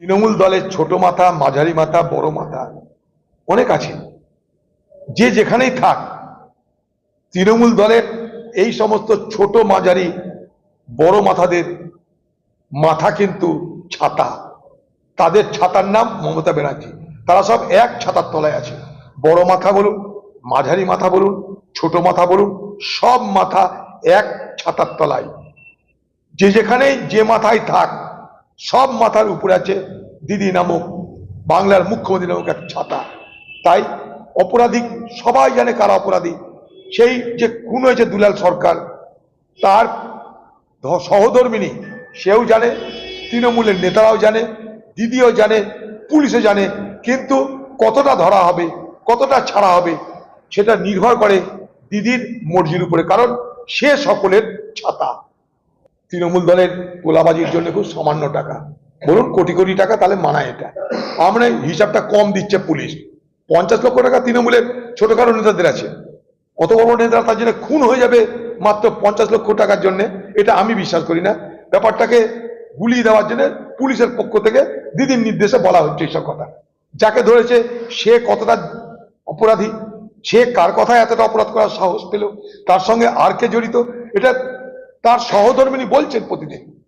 তৃণমূল দলের ছোট মাথা, মাঝারি মাথা, বড় মাথা অনেক আছে। যে যেখানেই থাক, তৃণমূল দলের এই সমস্ত ছোট, মাঝারি, বড় মাথাদের মাথা কিন্তু ছাতা। তাদের ছাতার নাম মমতা ব্যানার্জি। তারা সব এক ছাতার তলায় আছে। বড় মাথা বলুন, মাঝারি মাথা বলুন, ছোট মাথা বলুন, সব মাথা এক ছাতার তলায়। যে যেখানেই যে মাথায় থাক সব মাথার উপরে আছে দিদি নামক, বাংলার মুখ্যমন্ত্রী নামক এক ছাতা। তাই অপরাধী, সবাই জানে কারা অপরাধী। সেই যে খুন হয়েছে দুলাল সরকার, তার সহধর্মিনী, সেও জানে, তৃণমূলের নেতারাও জানে, দিদিও জানে, পুলিশও জানে, কিন্তু কতটা ধরা হবে, কতটা ছাড়া হবে, সেটা নির্ভর করে দিদির মর্জির উপরে, কারণ সে সকলের ছাতা। তৃণমূল দলের গোলাবাজির জন্য খুব সামান্য টাকা। বলুন, কোটি কোটি টাকা তাহলে মানায় এটা। আমরা হিসাবটা কম দিচ্ছে পুলিশ। পঞ্চাশ লক্ষ টাকা তৃণমূলের ছোটখাটো নেতাদের আছে। কত বড় নেতারা তার জন্য খুন হয়ে যাবে মাত্র পঞ্চাশ লক্ষ টাকার জন্য? এটা আমি বিশ্বাস করি না। ব্যাপারটাকে গুলিয়ে দেওয়ার জন্য পুলিশের পক্ষ থেকে দিদির নির্দেশে বলা হচ্ছে এইসব কথা। যাকে ধরেছে, সে কতটা অপরাধী? সে কার কথায় এতটা অপরাধ করার সাহস পেল? তার সঙ্গে আর কে জড়িত? এটা তার সহধর্মিনী বলছেন প্রতিদিন।